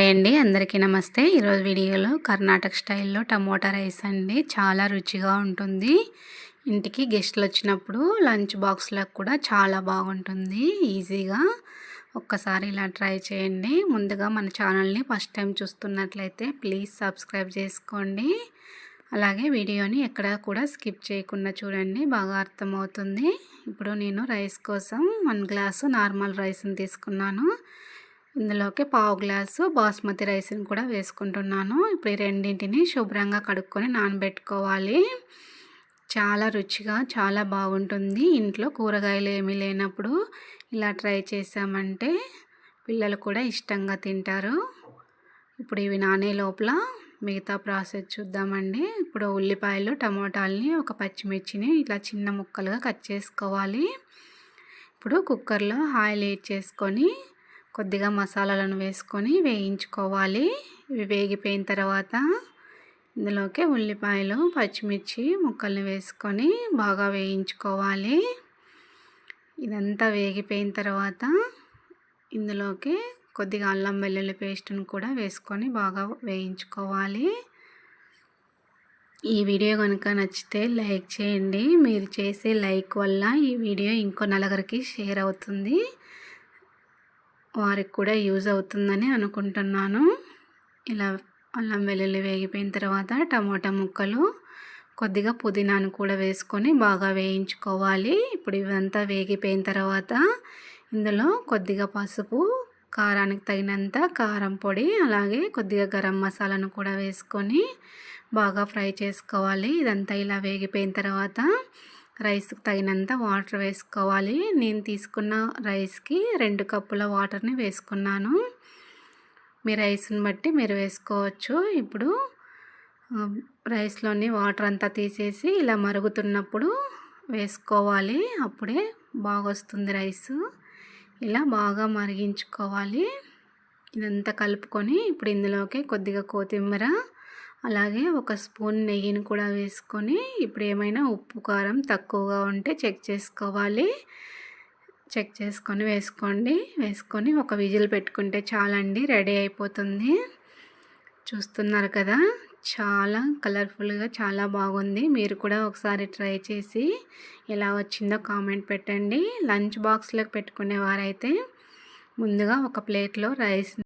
Hi అండి అందరికీ నమస్తే. ఈరోజు వీడియోలో కర్ణాటక స్టైల్లో టమోటా రైస్ అండి. చాలా రుచిగా ఉంటుంది. ఇంటికి గెస్ట్లు వచ్చినప్పుడు లంచ్ బాక్స్లకు కూడా చాలా బాగుంటుంది. ఈజీగా ఒక్కసారి ఇలా ట్రై చేయండి. ముందుగా మన ఛానల్ని ఫస్ట్ టైం చూస్తున్నట్లయితే ప్లీజ్ సబ్స్క్రైబ్ చేసుకోండి. అలాగే వీడియోని ఎక్కడ కూడా స్కిప్ చేయకుండా చూడండి బాగా అర్థమవుతుంది. ఇప్పుడు నేను రైస్ కోసం వన్ గ్లాసు నార్మల్ రైస్ని తీసుకున్నాను. ఇందులోకి పావు గ్లాసు బాస్మతి రైస్ని కూడా వేసుకుంటున్నాను. ఇప్పుడు ఈ రెండింటిని శుభ్రంగా కడుక్కొని నానబెట్టుకోవాలి. చాలా రుచిగా చాలా బాగుంటుంది. ఇంట్లో కూరగాయలు ఏమీ లేనప్పుడు ఇలా ట్రై చేసామంటే పిల్లలు కూడా ఇష్టంగా తింటారు. ఇప్పుడు ఇవి నానే లోపల మిగతా ప్రాసెస్ చూద్దామండి. ఇప్పుడు ఉల్లిపాయలు టమోటాలని ఒక పచ్చిమిర్చిని ఇట్లా చిన్న ముక్కలుగా కట్ చేసుకోవాలి. ఇప్పుడు కుక్కర్లో ఆయిల్ వేడి చేసుకొని కొద్దిగా మసాలాలను వేసుకొని వేయించుకోవాలి. ఇవి వేగిపోయిన తర్వాత ఇందులోకి ఉల్లిపాయలు పచ్చిమిర్చి ముక్కల్ని వేసుకొని బాగా వేయించుకోవాలి. ఇదంతా వేగిపోయిన తర్వాత ఇందులోకి కొద్దిగా అల్లం వెల్లుల్లి పేస్ట్ను కూడా వేసుకొని బాగా వేయించుకోవాలి. ఈ వీడియో కనుక నచ్చితే లైక్ చేయండి. మీరు చేసే లైక్ వల్ల ఈ వీడియో ఇంకో నలుగురికి షేర్ అవుతుంది. వారికి కూడా యూజ్ అవుతుందని అనుకుంటున్నాను. ఇలా అల్లం వెల్లుల్లి వేగిపోయిన తర్వాత టమాటా ముక్కలు కొద్దిగా పుదీనాను కూడా వేసుకొని బాగా వేయించుకోవాలి. ఇప్పుడు ఇవంతా వేగిపోయిన తర్వాత ఇందులో కొద్దిగా పసుపు కారానికి తగినంత కారం పొడి అలాగే కొద్దిగా గరం మసాలాను కూడా వేసుకొని బాగా ఫ్రై చేసుకోవాలి. ఇదంతా ఇలా వేగిపోయిన తర్వాత రైస్కి తగినంత వాటర్ వేసుకోవాలి. నేను తీసుకున్న రైస్కి రెండు కప్పుల వాటర్ని వేసుకున్నాను. మీ రైస్ని బట్టి మీరు వేసుకోవచ్చు. ఇప్పుడు రైస్లోని వాటర్ అంతా తీసేసి ఇలా మరుగుతున్నప్పుడు వేసుకోవాలి. అప్పుడే బాగా వస్తుంది రైస్. ఇలా బాగా మరిగించుకోవాలి. ఇదంతా కలుపుకొని ఇప్పుడు ఇందులోకి కొద్దిగా కొత్తిమీర అలాగే ఒక స్పూన్ నెయ్యిని కూడా వేసుకొని ఇప్పుడు ఏమైనా ఉప్పు కారం తక్కువగా ఉంటే చెక్ చేసుకోవాలి. చెక్ చేసుకొని వేసుకోండి. వేసుకొని ఒక విజిల్ పెట్టుకుంటే చాలండి రెడీ అయిపోతుంది. చూస్తున్నారు కదా చాలా కలర్ఫుల్గా చాలా బాగుంది. మీరు కూడా ఒకసారి ట్రై చేసి ఎలా వచ్చిందో కామెంట్ పెట్టండి. లంచ్ బాక్స్లోకి పెట్టుకునే వారైతే ముందుగా ఒక ప్లేట్లో రైస్